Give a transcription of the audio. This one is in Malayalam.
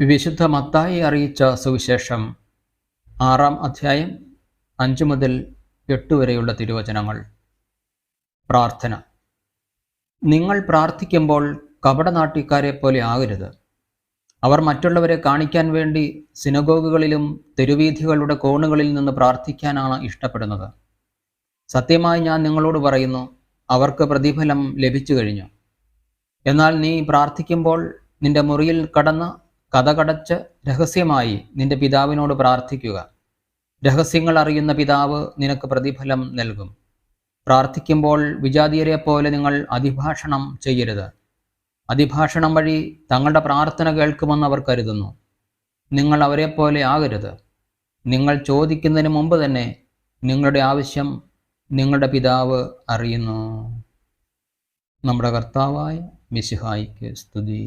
വിശുദ്ധ മത്തായി അറിയിച്ച സുവിശേഷം ആറാം അധ്യായം അഞ്ച് മുതൽ എട്ട് വരെയുള്ള തിരുവചനങ്ങൾ. പ്രാർത്ഥന. നിങ്ങൾ പ്രാർത്ഥിക്കുമ്പോൾ കപടനാട്ടിക്കാരെ പോലെ ആകരുത്. അവർ മറ്റുള്ളവരെ കാണിക്കാൻ വേണ്ടി സിനഗോഗുകളിലും തെരുവീഥികളുടെ കോണുകളിൽ നിന്ന് പ്രാർത്ഥിക്കാനാണ് ഇഷ്ടപ്പെടുന്നത്. സത്യമായി ഞാൻ നിങ്ങളോട് പറയുന്നു അവർക്ക് പ്രതിഫലം ലഭിച്ചു കഴിഞ്ഞു. എന്നാൽ നീ പ്രാർത്ഥിക്കുമ്പോൾ നിന്റെ മുറിയിൽ കടന്ന് കഥകടച്ച് രഹസ്യമായി നിന്റെ പിതാവിനോട് പ്രാർത്ഥിക്കുക. രഹസ്യങ്ങൾ അറിയുന്ന പിതാവ് നിനക്ക് പ്രതിഫലം നൽകും. പ്രാർത്ഥിക്കുമ്പോൾ വിജാതീയരെ പോലെ നിങ്ങൾ അതിഭാഷണം ചെയ്യരുത്. അതിഭാഷണം വഴി തങ്ങളുടെ പ്രാർത്ഥന കേൾക്കുമെന്ന് അവർ കരുതുന്നു. നിങ്ങൾ അവരെ പോലെ ആകരുത്. നിങ്ങൾ ചോദിക്കുന്നതിന് മുമ്പ് തന്നെ നിങ്ങളുടെ ആവശ്യം നിങ്ങളുടെ പിതാവ് അറിയുന്നു നമ്മുടെ കർത്താവായ മിശിഹായിക്ക് സ്തുതി